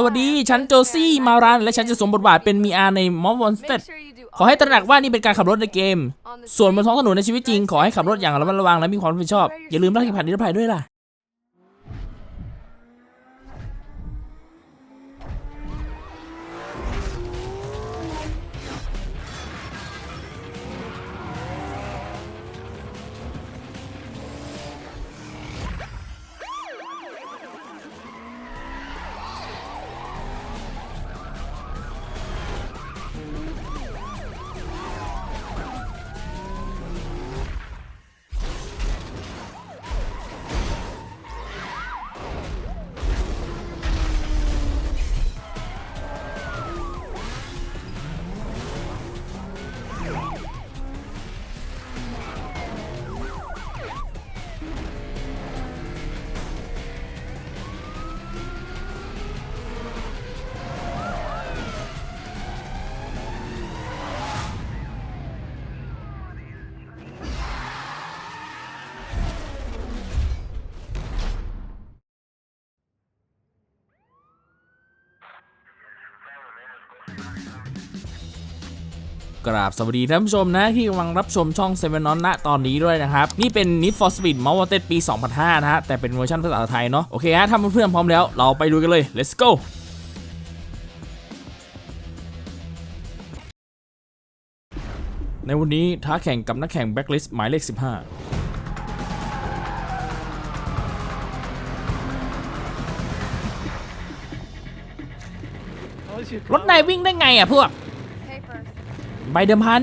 สวัสดี ฉันโจซี่มารัน และฉันจะสวมบทบาทเป็นมีอาในมอฟวอนสเตดขอให้ตระหนักว่านี่เป็นการขับรถในเกม ส่วนบนท้องถนนในชีวิตจริง ขอให้ขับรถอย่างระมัดระวังและมีความรับผิดชอบ อย่าลืมรักเข็มขัดนิรภัยด้วยล่ะ ราบสวัสดีท่านผู้ชมนะที่กำลังรับชมช่องเซเว่นนอนณตอนนี้ด้วยนะครับ นี่เป็น Need for Speed m o u n t e d ปี 2005 นะฮะ แต่เป็นเวอร์ชันภาษาไทยเนาะโอเคฮะถ้าเพื่อนๆพร้อมแล้วเราไปดูกันเลย let's go ในวันนี้ท้าแข่งกับนักแข่งแบ็คลิสต์หมายเลข 15รถนายวิ่งได้ไงอะพวก ใบเดิมพัน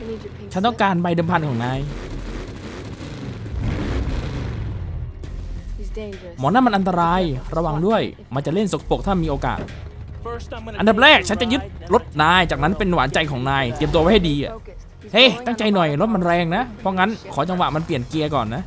I need your pink ฉันต้องการใบเดิมพันของนาย slip. He's dangerous. หมอนั่นมันอันตราย ระวังด้วย มันจะเล่นสกปรกถ้ามีโอกาส อัอันนดัดับบแรแรกกฉัฉันนจะจะยึยึดดรรถถนาย จากนั้นเป็นหวานใจของนาย เตรียมตัวไว้ให้ดีอะ Focused. He's เฮ้ย going ตั้งใจ on a หน่อย road. รถมันแรงนะ เพราะงั้นขอจังหวะมันเปลี่ยนเกียร์ก่อนนะ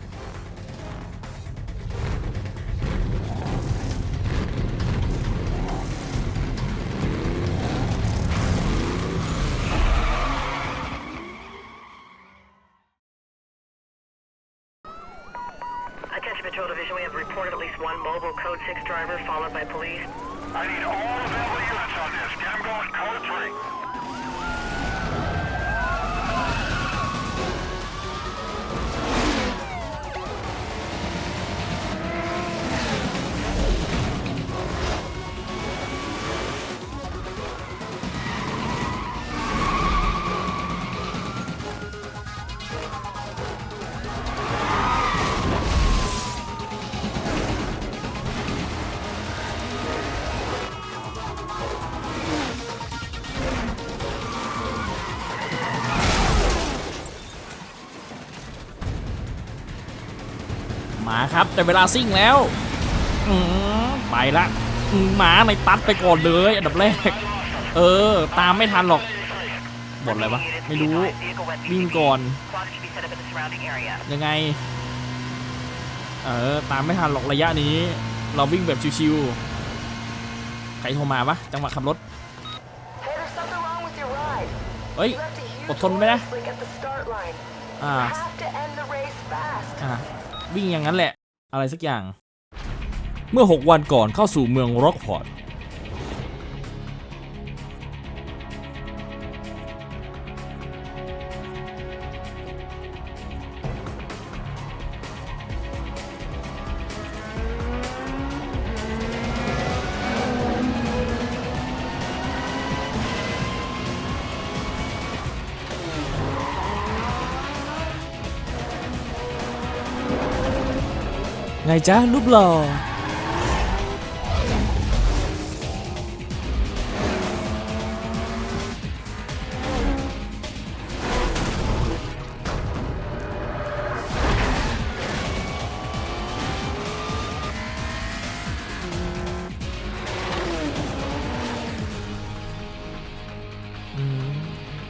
ครับ แต่เวลาซิ่งแล้วอืมไปละมหมาในตัดไปก่อนเลย อันดับแรก เออ ตามไม่ทันหรอกบทอะไรวะ ไม่รู้วิ่งก่อน ยังไง เออ ตามไม่ทันหรอกระยะนี้ เราวิ่งแบบชิวๆใครโทรมาวะจังหวะขับรถเฮ้ย อดทนไว้นะ อ่า อะวิ่งอย่างนั้นแหละ อะไรสักอย่าง เมื่อ 6 วันก่อนเข้าสู่เมืองร็อกพอร์ต ไงจ๊ะรูปหล่อ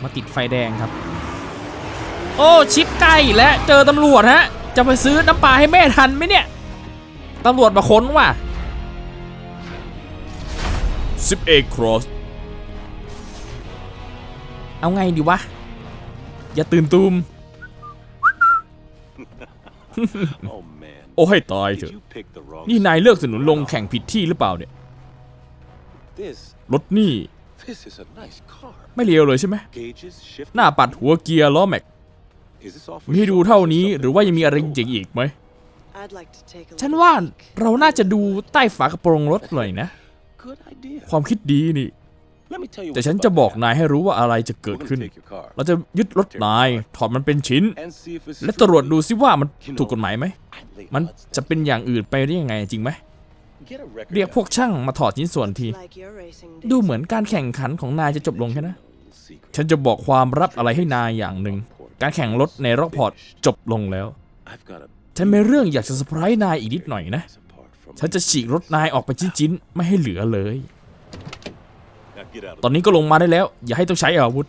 มาติดไฟแดงครับ โอ้ ชิปใกล้และเจอตำรวจฮะ จะไปซื้อน้ำปลาให้แม่ทันไหมเนี่ย ตำรวจมาค้นว่ะ11 cross เอาไงดีวะ อย่าตื่นตูม Oh, man. โอ้ให้ตายเถ Did อะ you pick the wrong นี่นายเลือกสนุนลงแข่งผิดที่หรือเปล่าเนี่ย This รถนี่ this is a nice car. ไม่เลวเลยใช่ไหม Gauges, shift. หน้าปัดหัวเกียร์ล้อแม็ก Is this all for มีให้ดู show เท่า or นี้ something? หรือว่ายังมีอะไรจริงๆอีกไหม ฉัน look. ว่าเราน่าจะดูใต้ฝากระโปรงรถหน่อยนะ Good idea. ความคิดดีนี่ Let me tell you แต่ what's ฉัน about จะบอก that. นายให้รู้ว่าอะไรจะ We're เกิด gonna ขึ้น take your car เราจะยึดรถนาย ถอดมันเป็นชิ้น and see if it's และตรวจดูซิว่ามัน You know, ถูกกฎหมายไหม I'd lay มัน odds จะเป็นอย่างอื่นไปได้ยังไงจริงไหม Get a record เรียกพวกช่างมาถอดชิ้นส่วนที Like your racing ดู days. เหมือนการแข่งขันของนายจะจบลงแค่นะ little secret. ฉันจะบอกความลับอะไรให้นายอย่างหนึ่ง การแข่งรถในร็อกพอร์ตจบลงแล้ว I've got a ฉันมีเรื่องอยากจะเซอร์ไพรส์นายอีกนิดหน่อยนะ apart from ฉันจะฉีกรถนายออกไปชิ้นๆ ไม่ให้เหลือเลย Now get out of ตอนนี้ก็ลงมาได้แล้ว อย่าให้ต้องใช้อาวุธ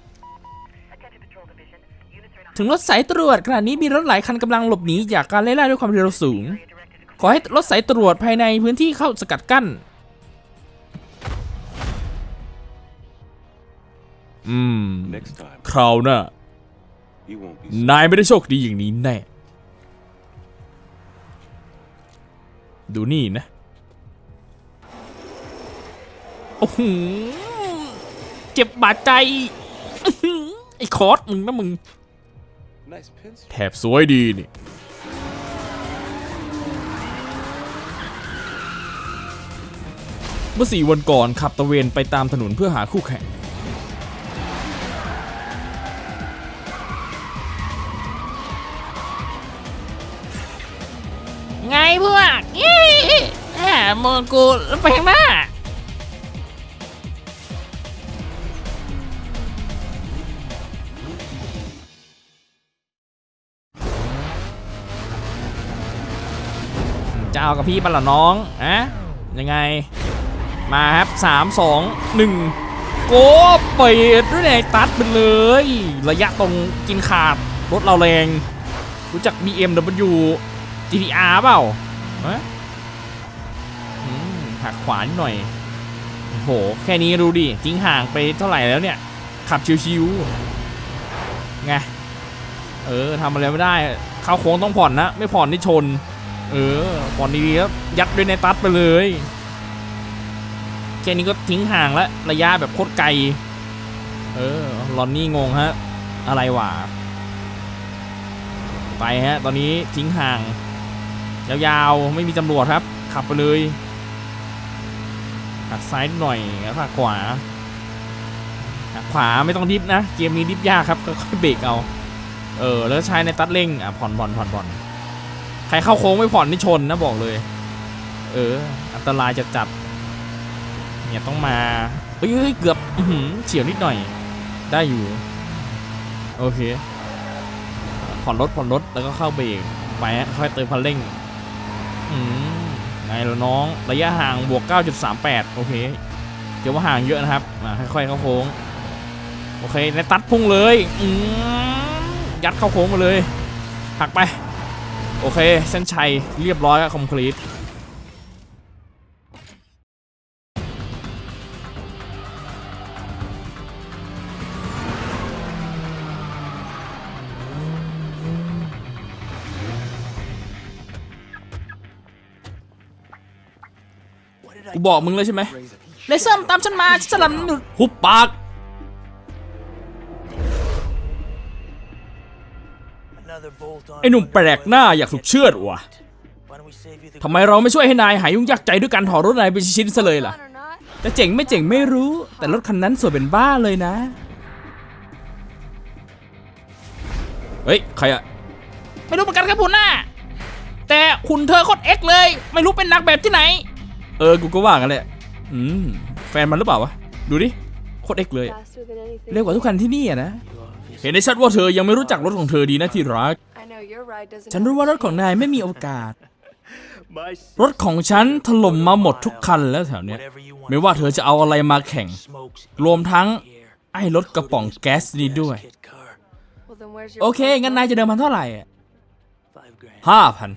Attention Patrol Division. Units are in ถึงรถสายตรวจขณะนี้มีรถหลายคันกำลังหลบหนีจากการไล่ล่าด้วยความเร็วสูง area directed to ขอให้รถสายตรวจภายในพื้นที่เข้าสกัดกั้น อืม next time. คราวหน้า You won't be นายไม่ได้โชคดีอย่างนี้แน่ ดูนี่นะ โอ้โห เจ็บบาดใจ ไอ้คอร์สมึงนะมึง แถบสวยดีนี่ เมื่อสี่วันก่อนขับตะเวนไปตามถนนเพื่อหาคู่แข่ง มมองกูแล้วไปข้างหน้าจะเอากับพี่ปะล่ะน้องอะยังไง มาครับสามสองหนึ่งโกเปิดด้วยไงตัดไปเลย ระยะตรงกินขาด รถเราแรง รู้จัก BMW GTR เปล่าฮะ หักขวานหน่อยโอ้โห แค่นี้ดูดิทิ้งห่างไปเท่าไหร่แล้วเนี่ย ขับชิวๆไงเออทำอะไรไม่ได้เข้าโค้งต้องผ่อนนะ ไม่ผ่อนนี่ชน เออผ่อนดีๆแล้วยัดด้วยในตัดไปเลยแค่นี้ก็ทิ้งห่างแล้วระยะแบบโคตรไกล เออลอนนี่งงฮะ อะไรวะไปฮะ ตอนนี้ทิ้งห่าง ยาวๆ ไม่มีตำรวจครับ ขับไปเลย หักซ้ายหน่อยแล้วหักขวาหักขวาไม่ต้องดิฟนะ เกมนี้ดิฟยากครับค่อยๆเบรกเอา เออ แล้วใช้ในตัดเร่งอะผ่อนผ่อนผ่อนผ่อนใครเข้าโค้งไม่ผ่อนนี่ชนนะบอกเลย เออ อันตรายจะจัดเนี่ยต้องมาเฮ้ยเกือบอืเฉียวนิดหน่อย ได้อยู่ โอเค ผ่อนรถผ่อนรถแล้วก็เข้าเบรกไปค่อยเติมคันเร่ง อืม ไงล่ะน้องระยะห่างบวก 9.38 โอเคเดี๋ยวว่าห่างเยอะนะครับอ่าค่อยๆเข้าโค้งโอเคในตัดพุ่งเลยอืมยัดเข้าโค้งมาเลยหักไป โอเค เส้นชัยเรียบร้อยคอมพลีท กูบอกมึงเลยใช่ไหมเลเซอร์ตามฉันมาฉันจะลำหนุดหุบปาก ไอ้หนุ่มแปลกหน้าอยากถูกเชือดว่ะทำไมเราไม่ช่วยให้นายหายยุ่งยากใจด้วยการถอดรถนายเป็นชิ้นๆซะเลยล่ะ Fun or not? จะเจ๋งไม่เจ๋งไม่รู้ แต่รถคันนั้นสวยเป็นบ้าเลยนะ เฮ้ย ใครอะไม่รู้เหมือนกันครับคุณหน้าแต่หุ่นเธอโคตรเอ็กเลย ไม่รู้เป็นนักแบบที่ไหน เออ กูก็ว่ากันแหละ อืม แฟนมันหรือเปล่าวะ ดูดิ โคตรเอ็กเลย Faster than anything. เร็วกว่าทุกคันที่นี่อะนะ เห็นได้ชัดว่าเธอยังไม่รู้จักรถของเธอดีนะที่รัก I know your ride doesn't. ฉันรู้ว่ารถของนายไม่มีโอกาส My รถของฉันถล่มมาหมดทุกคันแล้วแถวเนี้ย whatever you want. ไม่ว่าเธอจะเอาอะไรมาแข่ง Smokes รวมทั้ง here. ไอ้รถกระป๋องแก๊สนี้ด้วย Kit car. Well, then where's your โอเค งั้นนายจะเดิมพันเท่าไหร่อะ Five grand. ห้าพัน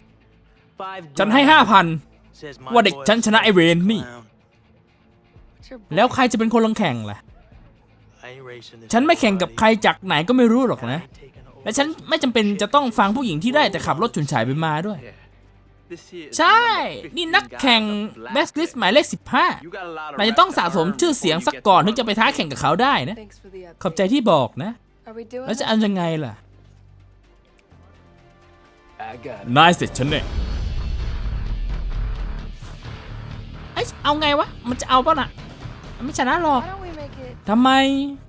Five ฉันให้ grand. ห้าพัน Says my ว่าเด็ก boy ฉันชนะไอเวนนี่ clown. What's your แล้วใครจะเป็นคนลงแข่งล่ะ I ain't racing this ฉันไม่แข่งกับ buddy. ใครจากไหนก็ไม่รู้หรอก I นะ ain't taking no และฉันไม่จำเป็นจะต้องฟังผู้หญิงที่ได้แต่ขับรถฉุนฉายไปมาด้วย This here is ใช่ number นี่15นักแข่ง guy on the แบ็กลิสต์หมายเลข You got a lot 15 of นายจะต้องสะสมชื่อเสียงสักก่อนถึงจะไปท้าแข่งกับเขาได้นะ Thanks for the update. ขอบใจที่บอกนะ Are we doing แล้วจะ this? เอายังไงล่ะ I got it. นายเสร็จฉันเนี่ย เอาไงวะ มันจะเอาป่ะน่ะไม่ชนะหรอก Why don't we make it ทำไม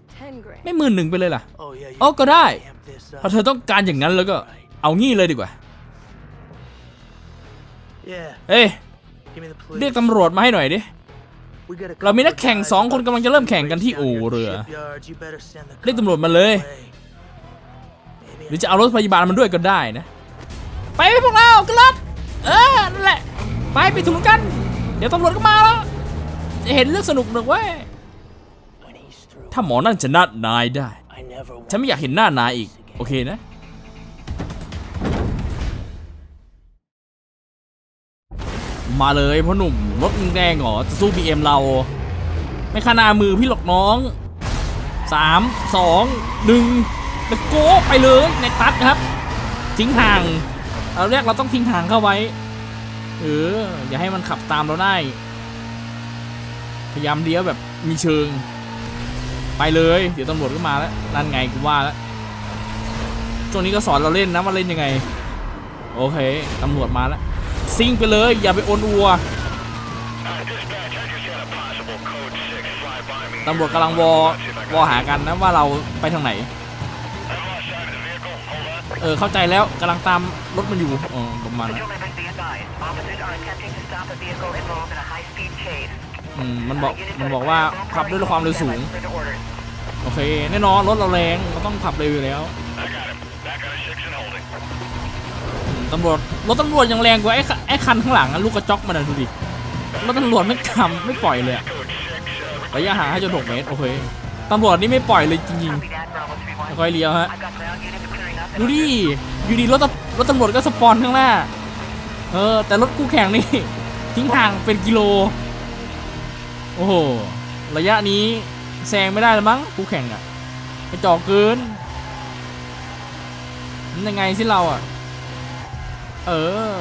10 grand? ไม่หมื่นหนึ่งไปเลยล่ะ Oh yeah. You โอ้ก็ได้ amp this ถ้า up. เธอต้องการอย่างนั้นแล้วก็เอางี้เลยดีกว่า Yeah. เอ้ย Give me the police. เรียกตำรวจมาให้หน่อยดิ We got a เรามีนัก couple แข่ง guys สองคน about กำลังจะเริ่มแข่งกันที่อู่ down เรือ here at the shipyard. You better send the เรียก cops ตำรวจมาเลย my way. Maybe หรือจะเอารถพยาบาลมันด้วยก็ได้นะ ไปไหมพวกเรากันรถเออนั่นแหละ ไปไปถึงกันเดี๋ยวตำรวจก็มาแล้วจะเห็นเรื่องสนุกหนึ่งเว้ยถ้าหมอนั่นชนะนายได้ ฉันไม่อยากเห็นหน้านายอีก โอเคนะ มาเลยพ่อหนุ่ม รถมึงแดงเหรอ จะสู้บีเอ็มเรา ไม่ขนามือพี่หรอกน้องสามสองหนึ่งตะโก้ไปเลยในตัดครับ ทิ้งห่าง เอาแรกเราต้องทิ้งห่างเข้าไว้ เออ อย่าให้มันขับตามเราได้ พยายามเลี้ยวแบบมีเชิง ไปเลย เดี๋ยวตำรวจก็มาแล้วนั่นไงกูว่าแล้วช่วงนี้ก็สอนเราเล่นนะว่าเล่นยังไง โอเคตำรวจมาแล้วซิ่งไปเลย อย่าไปโอนอัวตำรวจกำลังวอวอหากันนะว่าเราไปทางไหน เออเข้าใจแล้วกำลังตามรถมันอยู่เออประมาณนั้นอืมมันบอกมันบอกว่าขับด้วยความเร็วสูง โอเค แน่นอนรถเราแรงเราต้องขับเร็วอยู่แล้วตำรวจรถตำรวจยังแรงกว่าไอ้คันไอ้คันข้างหลังลูกกระจอกมันอะดูดิรถตำรวจไม่ทำไม่ปล่อยเลยระยะห่าง5.6เมตรโอเคตำรวจนี่ไม่ปล่อยเลยจริงๆค่อยเลี้ยวฮะ ดูดิ อยู่ดีรถตรถตำรวจก็สปอนข้างหน้า เออ แต่รถคู่แข่งนี่ ทิ้งห่างเป็นกิโล โอ้โห ระยะนี้แซงไม่ได้แล้วมั้งคู่แข่งอะไปจอกเกินมันยังไงสิเราอะเออ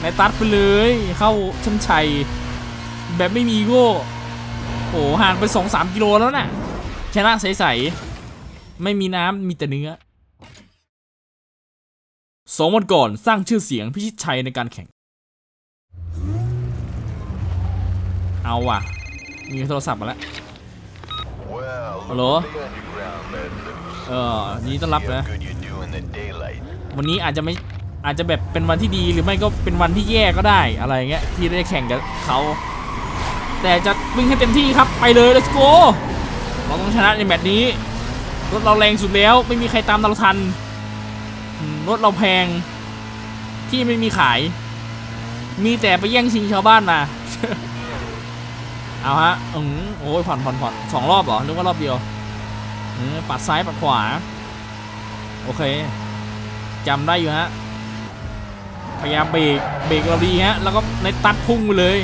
ในตัดไปเลย เข้าชันชัย แบบไม่มีโก้โอ้ห่างไปสองสามกิโลแล้วน่ะชนะใสๆ ไม่มีน้ำมีแต่เนื้อ สองวันก่อนสร้างชื่อเสียงพิชิตชัยในการแข่ง เอาว่ะ มีโทรศัพท์มาแล้ว Well, Hello? the underground led loose. เออนดีต้อนรับนะ วันนี้อาจจะไม่อาจจะแบบเป็นวันที่ดีหรือไม่ก็เป็นวันที่แย่ก็ได้อะไรเงี้ยที่ได้แข่งกับเขา แต่จะวิ่งให้เต็มที่ครับไปเลย let's go เราต้องชนะในแมตช์นี้รถเราแรงสุดแล้วไม่มีใครตามเราทัน รถเราแพง ที่ไม่มีขาย มีแต่ไปแย่งชิงชาวบ้านมา เอาฮะอืมโอ้ยผ่อนผ่อนผ่อนสองรอบเหรอนึกว่ารอบเดียวปัดซ้ายปัดขวา โอเคจำได้อยู่ฮะ พยายามเบรกเบรกเราดีฮะ แล้วก็ในตัดพุ่งไปเลย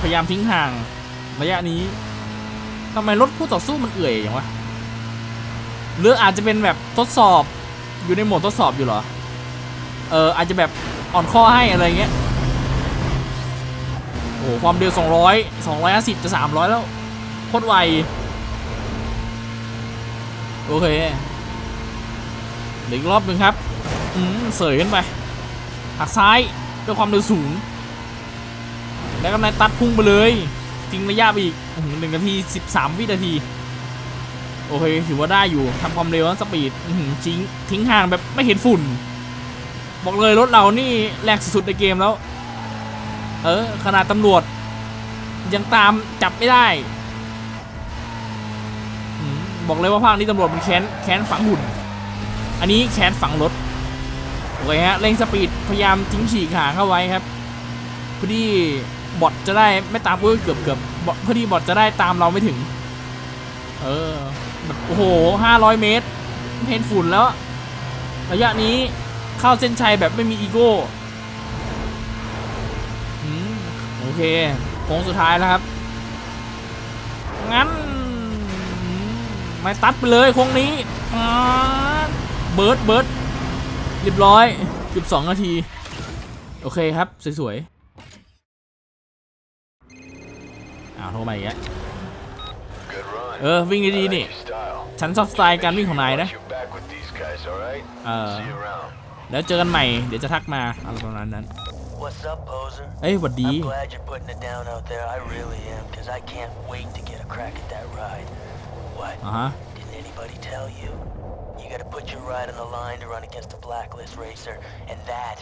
พยายามทิ้งห่างระยะนี้ทำไมรถคู่ต่อสู้มันเอื่อยอย่างวะหรืออาจจะเป็นแบบทดสอบ อยู่ในโหมดทดสอบอยู่เหรอ เอออาจจะแบบอ่อนข้อให้อะไรเงี้ย โอ้โหความเร็ว200 250 จะ 300 แล้ว โคตรไว โอเคเดี๋ยวอีกรอบหนึ่งครับ อืมเสยขึ้นไปหักซ้ายด้วยความเร็วสูง แล้วก็นายตัดพุ่งไปเลย ทิ้งระยะไปอีกอื้อหือหนึ่งนาทีสิบสามวินาที โอเคถือว่าได้อยู่ทำความเร็วสปีดทิ้งทิ้งห่างแบบไม่เห็นฝุ่น บอกเลยรถเรานี่แรงสุดๆในเกมแล้ว เออขนาดตำรวจ ยังตามจับไม่ได้บอกเลยว่าภาคนี้ตำรวจมันแค้นแค้นฝังหุ่น อันนี้แค้นฝังรถโอเคฮะเร่งสปีดพยายามทิ้งฉีกหางเข้าไว้ครับเพื่อที่บอทจะได้ไม่ตามเออเกือบเกือบเพื่อที่บอทจะได้ตามเราไม่ถึง เออ โอ้โหห้าร้อยเมตร เห็นฝุ่นแล้ว ระยะนี้เข้าเส้นชัยแบบไม่มีอีโก้โอเคโค้งสุดท้ายแล้วครับ งั้นไม่ตัดไปเลยโค้งนี้เบิร์ดเบิร์ดเรียบร้อยเกือบสองนาที โอเคครับ สวยๆอ้าวโทรมาอีกแล้ว เออ วิ่งดีๆนี่ Style. ฉันชอบสไตล์การวิ่งของนายนะ Watch your back with these guys, all right? เออ See you around. แล้วเจอกันใหม่ เดี๋ยวจะทักมาอะไรประมาณนั้น What's up, poser? เอ้ยหวัดดี I'm glad you're putting it down out there. I really am, because I can't wait to get a crack at that ride. What? อ่าฮะ Didn't anybody tell you? You gotta put your ride on the line to run against a blacklist racer, and that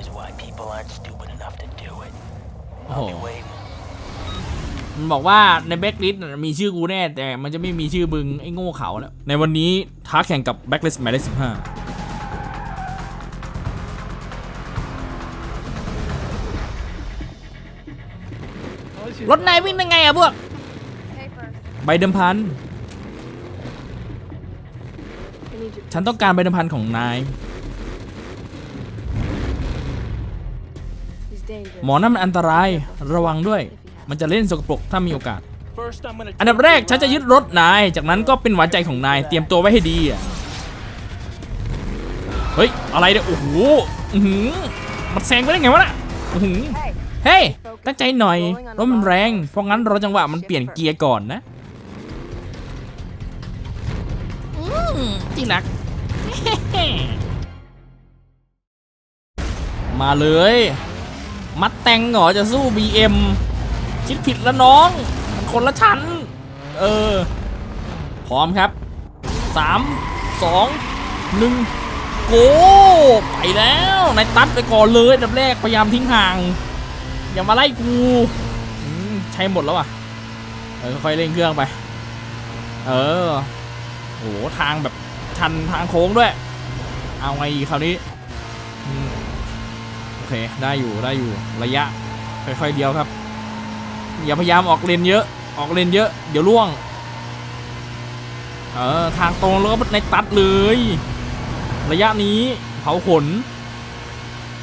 is why people aren't stupid enough to do it. I'll be Oh. waiting. มันบอกว่าในแบ็กลิสต์มีชื่อกูแน่ แต่มันจะไม่มีชื่อมึง ไอ้โง่เขาแล้วในวันนี้ท้าแข่งกับแบ็กลิสต์หมายเลขสิบห้ารถนายวิ่งได้ไงอะพวก ใบเดิมพัน ฉันต้องการใบเดิมพันของนาย หมอนั่นมันอันตรายระวังด้วย มันจะเล่นสกปรกถ้ามีโอกาส อันดับแรกฉันจะยึดรถนาย จากนั้นก็เป็นหวานใจของนาย เตรียมตัวไว้ให้ดีอะเฮ้ย อะไรเนี่ย โอ้โหอื้อหือมันแซงไปได้ไงวะน่ะอื้อหือ Hey, เฮ้ย ตั้งใจหน่อย รถมันแรง เพราะงั้นรอจังหวะมันเปลี่ยนเกียร์ก่อนนะอืมที่รัก มาเลย มัดแต่งเหรอจะสู้ BM คิดผิดแล้วน้อง มันคนละชั้น เออ พร้อมครับ3 2 1โกไปแล้วนายตัดไปก่อนเลยดับแรกพยายามทิ้งห่าง อย่ามาไล่กูใช้หมดแล้วอะเออค่อยๆเร่งเครื่องไป เออโหทางแบบชันทางโค้งด้วย เอาไงอีกคราวนี้โอเค ได้อยู่ได้อยู่ระยะ ค่อยๆเดียวครับ อย่าพยายามออกเลนเยอะ ออกเลนเยอะ เดี๋ยวล่วง เออ ทางตรงแล้วก็ในตัดเลย ระยะนี้เผาขน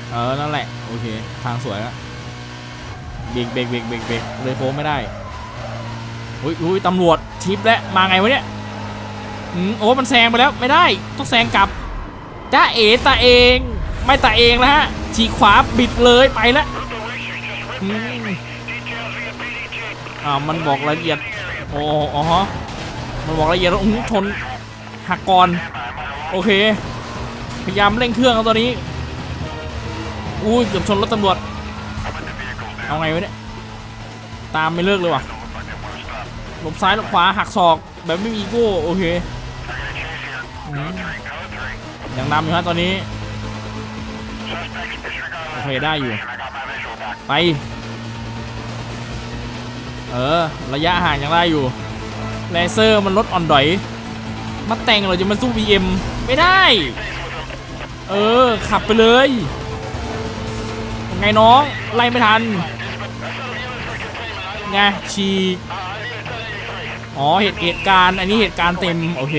เออ นั่นแหละ โอเค ทางสวยแล้วเบรกเบรกเบรกเบรกเบรกเลยโค้งไม่ได้อุ้ยอุ้ยตำรวจชิปแล้วมาไงวะเนี่ยอืมโอ้มันแซงไปแล้วไม่ได้ ต้องแซงกลับจ้าเอ๋ตาเอง ไม่ตาเองแล้วฮะฉีกขวาบิดเลยไปแล้ว อ่ามันบอกรายละเอียดโอ้อ๋อมันบอกรายละเอียดแล้วอื้อหือชนหักก่อนโอเค พยายามเร่งเครื่องเอาตัวนี้อุ้ยเกือบชนรถตำรวจเอาไงวะเนี่ยตามไม่เลิกเลยว่ะหลบซ้ายหลบขวาหักศอกแบบไม่มีโก้โอเคอยังนำอยู่ฮะตอนนี้โอเคได้อยู่ไป เออ ระยะห่างยังได้อยู่ เลเซอร์มันลดอ่อนดอย มาแต่งเราจะมาสู้ BM ไม่ได้ เออ ขับไปเลยยังไงน้อง ไล่ไม่ทัน ไงฉีกอ๋อเหตุเหตุการณ์ อันนี้เหตุการณ์เต็ม โอเค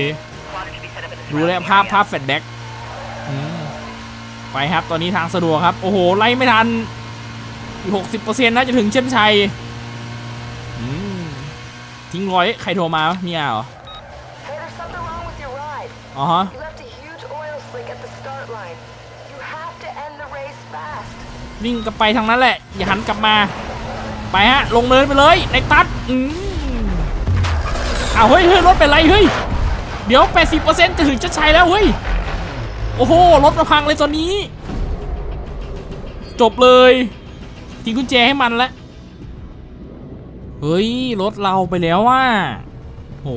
รู้แล้วภาพภาพแฟลชแบ็กไปครับ ตอนนี้ทางสะดวกครับ โอ้โห ไล่ไม่ทันอีกหกสิบเปอร์เซ็นต์น่าจะถึงเช่นชัย ทิ้งร้อยใครโทรมาวะมีอาเหรออ๋อฮะวิ่งกลับไปทางนั้นแหละ อย่าหันกลับมา ไปฮะ ลงเนินไปเลยในตัดอืมเอาวเฮ้ยเฮ้ยรถเป็นไรเฮ้ย เดี๋ยว 80%จะถึงจะใช้แล้วเฮ้ย โอ้โห รถมาพังเลยตอนนี้ จบเลย ทิ้งกุญแจให้มันแล้ว เฮ้ย รถเราไปแล้วว่ะโห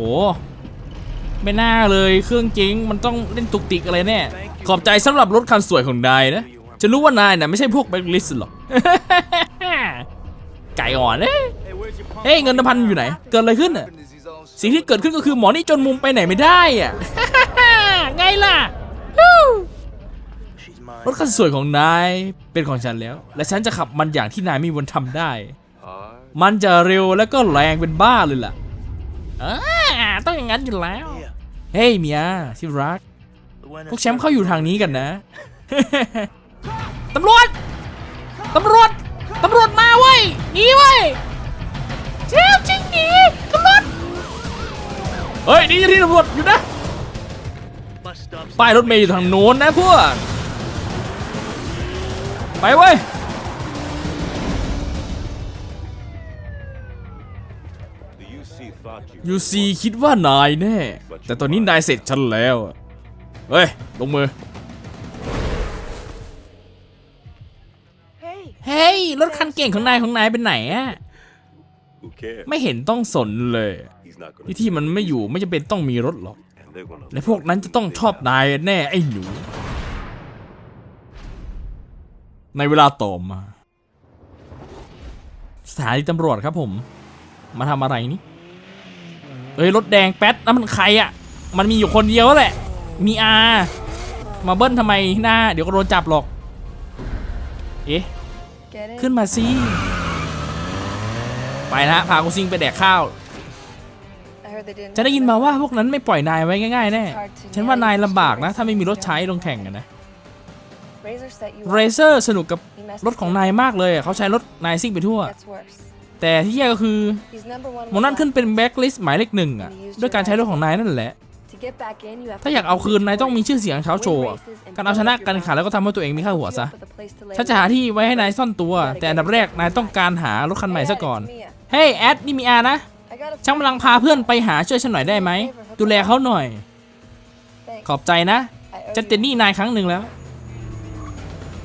ไม่น่าเลยเครื่องจริง มันต้องเล่นตุกติกอะไรแน่ ขอบใจสำหรับรถคันสวยของนายนะฉันรู้ว่านายน่ะไม่ใช่พวกแบ็คลิสต์หรอก ไก่อ่อนเอ้ยเฮ้ยเงินพันอยู่ไหน เกิดอะไรขึ้นอะ สิ่งที่เกิดขึ้นก็คือหมอนี่จนมุมไปไหนไม่ได้อะ ไงล่ะรถคันสวยของนายเป็นของฉันแล้ว และฉันจะขับมันอย่างที่นายไมมีวันทำได้ มันจะเร็วแล้วก็แรงเป็นบ้าเลยล่ะอ่าต้องอย่างนั้นอยู่แล้ว เฮ้ยเมียที่รัก พวกแชมป์เข้าอยู่ทางนี้กันนะ ตำรวจ ตำรวจ ตำรวจมาเว้ยหนีเว้ยเชฟจริงหนีตำรวจ เฮ้ยนี่จ้าที่ตำรวจอยู่นะ ป้ายรถเมย์อยู่ทางโน้นนะพวก ไปไปเว้ย ยูซีคิดว่านายแน่ แต่ตอนนี้นายเสร็จฉันแล้วอะเฮ้ย ลงมือ Hey, เฮ้ย รถคันเก่งของนายของนายเป็นไหนอะ Who cares? ไม่เห็นต้องสนเลย He's not gonna. ที่ที่มันไม่อยู่ไม่จำเป็นต้องมีรถหรอก And they're gonna. และพวกนั้นจะต้องชอบนายแน่ไอ้หนู ในเวลาต่อมา สถานีตำรวจครับผม มาทำอะไรนี่ เอ้ยรถแดงแป๊ดนั่นมันใครอะ่ะ มันมีอยู่คนเดียวแหละ มีอามาเบิ้ลทำไมหน้า เดี๋ยวก็โดนจับหรอก เอ๊ะ get in. ขึ้นมาสิ ไปนะฮะพากูซิงไปแดกข้าว I heard they didn't. จะได้ยินมาว่าพวกนั้นไม่ปล่อยนายไว้ง่ายๆแน่ ฉันว่านายลำบากนะ ถ้าไม่มีรถใช้ลงแข่งกันนะ Razor set you เร up. เซอร์สนุกกับ He messed รถของนายมากเลยอะเขาใช้รถนายซิ่งไปทั่ว Gets worse. แต่ที่แย่ก็คือ He's number one. โมนั่นขึ้นเป็นแบ็คลิสต์หมายเลขหนึ่งอะด้วยการใช้รถของนายนั่นแหละ To get back in, you have ถ้าอยากเอาคืนนายต้องมีชื่อเสียงเช้าโชว์อะการเอาชนะการแข่งขันแล้วก็ทำให้ตัวเองมีค่าหัวซะฉันจะหาที่ไว้ให้นายซ่อนตัว แต่อันดับแรกนายต้องการหารถคันใหม่ซะก่อนเฮ้ยแอดนี่มีอานะช่างกำลังพาเพื่อนไปหาช่วยฉันหน่อยได้ไหมดูแลเขาหน่อย ขอบใจนะจะเจนนี่นายครั้งหนึ่งแล้ว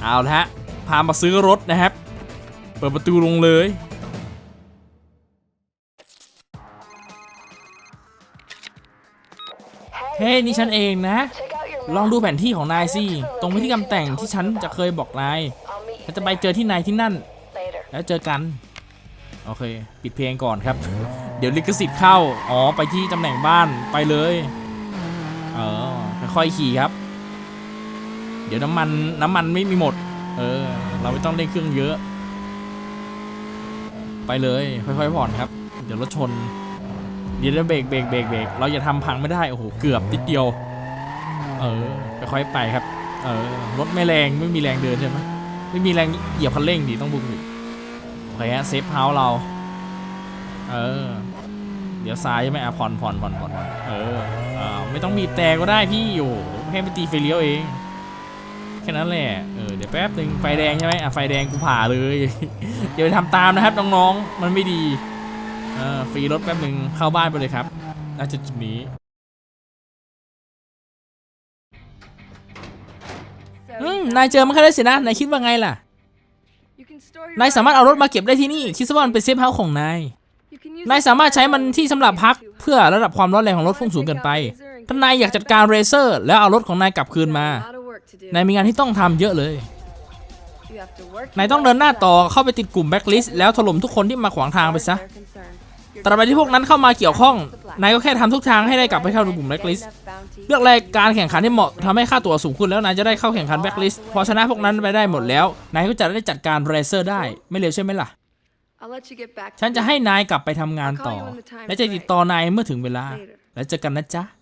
เอาละฮะพามาซื้อรถนะครับ เปิดประตูลงเลย เฮ้ยนี่ฉันเองนะ ลองดูแผนที่ของนายสิ ตรงพิธีกรรมแต่งที่ฉันจะเคยบอกนายฉันจะไปเจอที่นายที่นั่น แล้วเจอกัน โอเค ปิดเพลงก่อนครับ เดี๋ยวลิขสิทธิ์เข้า อ๋อ ไปที่ตำแหน่งบ้าน ไปเลย เออ ค่อยๆขี่ครับ เดี๋ยวน้ำมันน้ำมันไม่มีหมด เออ เราไม่ต้องเร่งเครื่องเยอะ ไปเลย ค่อยๆผ่อนครับ เดี๋ยวรถชน เดี๋ยวเบรกเบรกเบรกเบรกเราอย่าทำพังไม่ได้โอ้โหเกือบนิดเดียว เออค่อยไปครับ เออรถไม่แรงไม่มีแรงเดินใช่ไหมไม่มีแรงเหยียบคันเร่งดิต้องบุกดิโอเคฮะเซฟเฮาส์เรา เออ เดี๋ยวซ้ายใช่ไหมอะผ่อนผ่อนผ่อนผ่อนผ่อนเออเออไม่ต้องบีบแต่ก็ได้พี่โอ้แค่ไปตีไฟเลี้ยวเองแค่นั้นแหละเออเดี๋ยวแป๊บหนึ่งไฟแดงใช่ไหมอะไฟแดงกูผ่าเลยอย่าไปทำตามนะครับน้องๆมันไม่ดี เออฟรีรถแป๊บหนึ่งเข้าบ้านไปเลยครับน่าจะจุดนี้อืมนายเจอมันแค่ได้สินะ นายคิดว่าไงล่ะ นายสามารถเอารถมาเก็บได้ที่นี่ คิดซะว่ามันเป็นเซฟเฮาส์ของนาย นายสามารถใช้มันที่สำหรับพักเพื่อระดับความร้อนแรงของรถพุ่งสูงเกินไป ถ้านายอยากจัดการเรเซอร์ แล้วเอารถของนายกลับคืนมา นายมีงานที่ต้องทำเยอะเลย นายต้องเดินหน้าต่อเข้าไปติดกลุ่มแบ็คลิสต์แล้วถล่มทุกคนที่มาขวางทางไปซะ ตราบใดที่พวกนั้นเข้ามาเกี่ยวข้อง นายก็แค่ทำทุกทางให้ได้กลับไปเข้าในกลุ่มแบ็คลิสต์เลือกรายการแข่งขันที่เหมาะทำให้ค่าตั๋วสูงขึ้นแล้วนายจะได้เข้าแข่งขันแบ็คลิสต์พอชนะพวกนั้นไปได้หมดแล้ว นายก็จะได้จัดการเรเซอร์ได้ไม่เร็วใช่ไหมล่ะ ฉันจะให้นายกลับไปทำงานต่อ และจะติดต่อนายเมื่อถึงเวลา แล้วเจอกันนะจ๊ะ